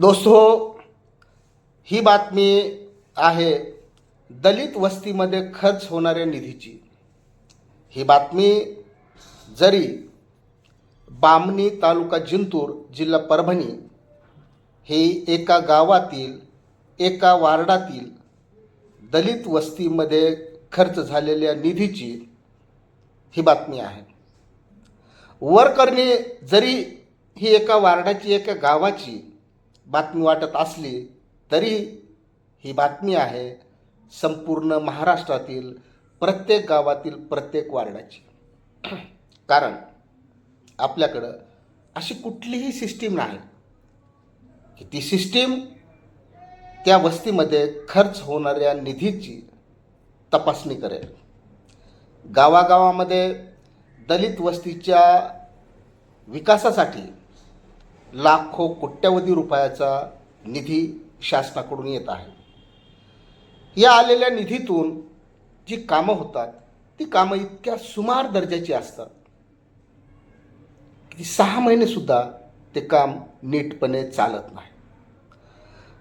दोस्तो ही बातमी आहे दलित वस्तीमध्ये खर्च होणाऱ्या निधीची. ही बातमी जरी बामणी तालुका जिंतूर जिल्हा परभणी हे एका गावातील एका वार्डातील दलित वस्तीमध्ये खर्च झालेल्या निधीची ही बातमी आहे. वर करणे जरी ही एका वार्डाची एका गावाची बातमी वाटत असली तरी ही बातमी आहे संपूर्ण महाराष्ट्रातील प्रत्येक गावातील प्रत्येक वार्डाची. कारण आपल्याकडं अशी कुठलीही सिस्टीम नाही. की ती सिस्टीम त्या वस्तीमध्ये खर्च होणाऱ्या निधीची तपासणी करेल. गावागावामध्ये दलित वस्तीच्या विकासासाठी लाखो कोट्यवधी रुपयाचा निधी शासनाकडून येत आहे. या आलेल्या निधीतून जी कामं होतात ती कामं इतक्या सुमार दर्जाची असतात की सहा महिनेसुद्धा ते काम नीटपणे चालत नाही.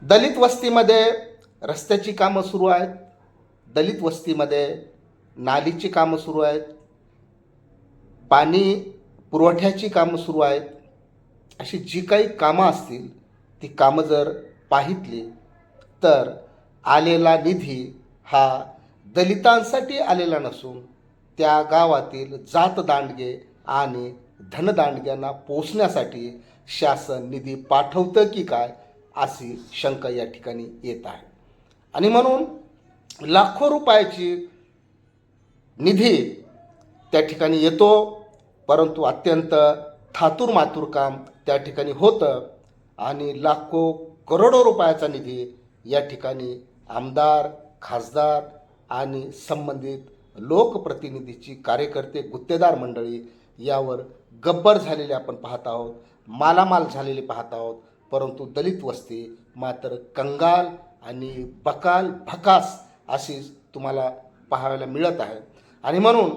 दलित वस्तीमध्ये रस्त्याची कामं सुरू आहेत दलित वस्तीमध्ये नालीची कामं सुरू आहेत पाणी पुरवठ्याची कामं सुरू आहेत अशी जी काही कामं असतील ती कामं जर पाहितली तर आलेला निधी हा दलितांसाठी आलेला नसून त्या गावातील जात दांडगे आणि धनदांडग्यांना पोचण्यासाठी शासन निधी पाठवतं की काय अशी शंका या ठिकाणी येत आहे. आणि म्हणून लाखो रुपयाची निधी त्या ठिकाणी येतो परंतु अत्यंत थातूर मातूर काम त्या ठिकाणी होतं आणि लाखो करोडो रुपयाचा निधी या ठिकाणी आमदार खासदार आणि संबंधित लोकप्रतिनिधीची कार्यकर्ते गुत्तेदार मंडळी यावर गब्बर झालेले आपण पाहत आहोत मालामाल झालेले पाहत आहोत. परंतु दलित वस्ती मात्र कंगाल आणि बकाल भकास अशी तुम्हाला पाहायला मिळत आहे. आणि म्हणून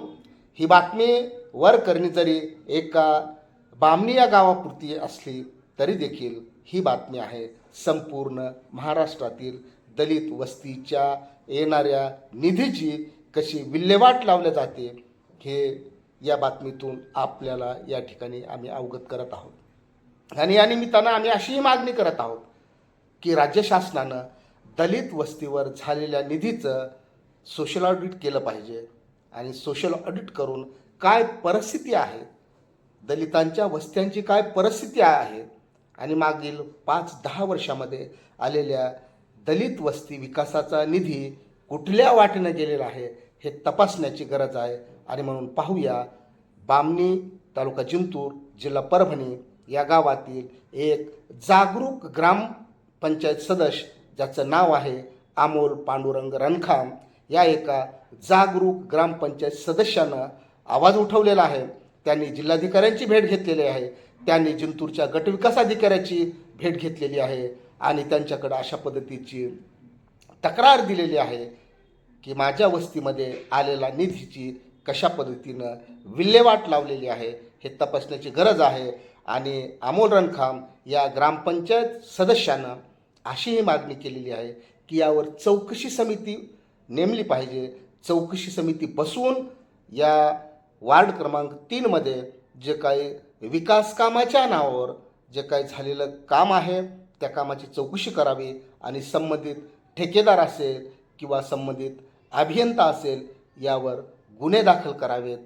ही बातमी वर करणी जरी एका बामणी या गावापुरती असली तरी देखील ही बातमी आहे संपूर्ण महाराष्ट्रातील दलित वस्तीच्या येणाऱ्या निधीची कशी विल्हेवाट लावल्या जाते हे या बातमीतून आपल्याला या ठिकाणी आम्ही अवगत करत आहोत. आणि या निमित्तानं आम्ही अशीही मागणी करत आहोत की राज्य शासनानं दलित वस्तीवर झालेल्या निधीचं सोशल ऑडिट केलं पाहिजे आणि सोशल ऑडिट करून काय परिस्थिती आहे दलितांच्या वस्त्यांची काय परिस्थिती आहे? आणि मागील पाच दहा वर्षामध्ये आलेल्या दलित वस्ती विकासाचा निधी कुठल्या वाटेनं गेलेला आहे हे तपासण्याची गरज आहे. आणि म्हणून पाहूया बामणी तालुका जिंतूर जिल्हा परभणी या गावातील एक जागरूक ग्रामपंचायत सदस्य ज्याचं नाव आहे अमोल पांडुरंग रणखाम या एका जागरूक ग्रामपंचायत सदस्यानं आवाज उठवलेला आहे. त्यांनी जिल्हाधिकाऱ्यांची भेट घेतलेली आहे. त्यांनी जिंतूरच्या गटविकास अधिकाऱ्याची भेट घेतलेली आहे आणि त्यांच्याकडे अशा पद्धतीची तक्रार दिलेली आहे की माझ्या वस्तीमध्ये आलेला निधीची कशा पद्धतीनं विल्हेवाट लावलेली आहे हे तपासण्याची गरज आहे आणि अमोल रणखाम या ग्रामपंचायत सदस्यानं अशीही मागणी केलेली आहे की यावर चौकशी समिती नेमली पाहिजे. चौकशी समिती बसवून या वार्ड क्रमांक तीनमध्ये जे काही विकास कामाच्या नावावर जे काही झालेलं काम आहे त्या कामाची चौकशी करावी आणि संबंधित ठेकेदार असेल किंवा संबंधित अभियंता असेल यावर गुन्हे दाखल करावेत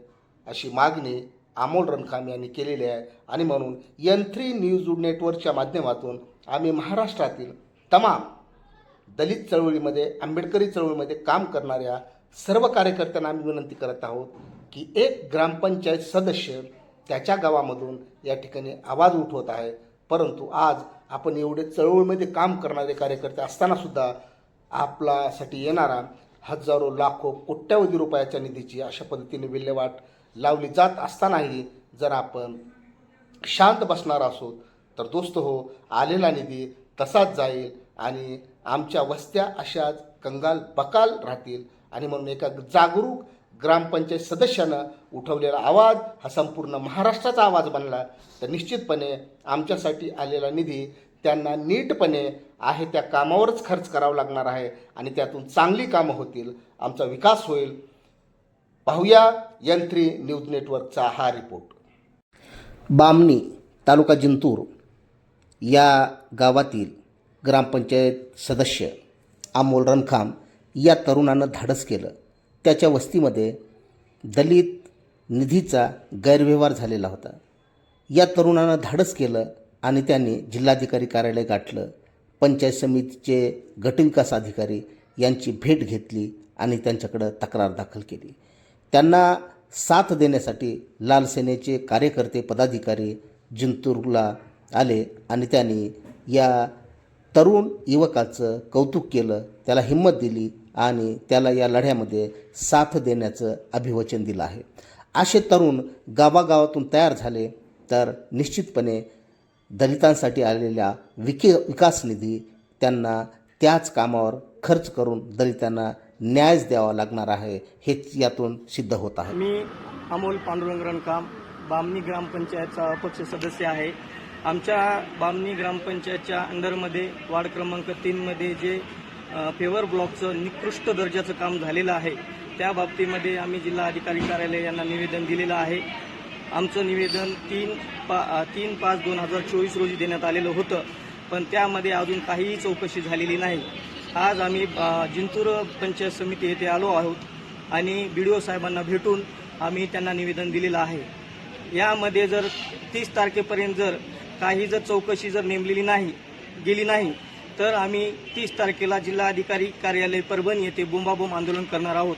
अशी मागणी अमोल रणखाम यांनी केलेली आहे. आणि म्हणून यन थ्री न्यूज नेटवर्कच्या माध्यमातून आम्ही महाराष्ट्रातील तमाम दलित चळवळीमध्ये आंबेडकरी चळवळीमध्ये काम करणाऱ्या सर्व कार्यकर्त्यांना आम्ही विनंती करत आहोत. की एक ग्रामपंचायत सदस्य त्याच्या गावामधून या ठिकाणी आवाज उठवत आहे. परंतु आज आपण एवढे चळवळीमध्ये काम करणारे कार्यकर्ते असतानासुद्धा आपल्यासाठी येणारा हजारो लाखो कोट्यावधी रुपयाच्या निधीची अशा पद्धतीने विल्हेवाट लावली जात असतानाही जर आपण शांत बसणार असो तर दोस्त हो आलेला निधी तसाच जाईल आणि आमच्या वस्त्या अशाच कंगाल बकाल राहतील आणि म्हणून एका जागरूक ग्रामपंचायत सदस्यानं उठवलेला आवाज हा संपूर्ण महाराष्ट्राचा आवाज बनला. तर निश्चितपणे आमच्यासाठी आलेला निधी त्यांना नीटपणे आहे त्या कामावरच खर्च करावा लागणार आहे आणि त्यातून चांगली कामं होतील. आमचा विकास होईल. पाहूया यंत्री न्यूज नेटवर्कचा हा रिपोर्ट. बामणी तालुका जिंतूर या गावातील ग्रामपंचायत सदस्य अमोल रणखाम या तरुणानं धाडस केलं. त्याच्या वस्तीमध्ये दलित निधीचा गैरव्यवहार झालेला होता. या तरुणानं धाडस केलं आणि त्यांनी जिल्हाधिकारी कार्यालय गाठलं. पंचायत समितीचे गटविकास अधिकारी यांची भेट घेतली आणि त्यांच्याकडं तक्रार दाखल केली. त्यांना साथ देण्यासाठी लाल सेनेचे कार्यकर्ते पदाधिकारी जिंतूरला आले आणि त्यांनी या तरुण युवकाचं कौतुक केलं त्याला हिंमत दिली आणि त्याला या लढ्यामध्ये साथ देण्याचं अभिवचन दिलं आहे. असे तरुण गावागावातून तयार झाले तर निश्चितपणे दलितांसाठी आलेल्या विके विकास निधी त्यांना त्याच कामावर खर्च करून दलितांना न्यायच द्यावा लागणार आहे हेच यातून सिद्ध होत आहे. मी अमोल पांडुरंग रणकाम बामणी ग्रामपंचायतचा अपक्ष सदस्य आहे. आमच्या बामणी ग्रामपंचायतच्या अंडरमध्ये वार्ड क्रमांक तीनमध्ये जे पेवर ब्लॉकचं निकृष्ट दर्जाचं काम झालेलं आहे त्या बाबतीमध्ये आम्ही जिल्हा अधिकारी कार्यालय यांना निवेदन दिलेलं आहे. आमचं निवेदन तीन पा तीन पाच दोन हजार चोवीस रोजी देण्यात आलेलं होतं पण त्यामध्ये अजून काहीही चौकशी झालेली नाही. आज आम्ही जिंतूर पंचायत समिती येथे आलो आहोत आणि बी डी ओ साहेबांना भेटून आम्ही त्यांना निवेदन दिलेलं आहे. यामध्ये जर तीस तारखेपर्यंत जर काही जर चौकशी जर नेमलेली नाही गेली नाही तर आम्ही तीस तारखेला जिल्हाधिकारी कार्यालय परभणी येथे बोंबाबोंब आंदोलन करणार आहोत.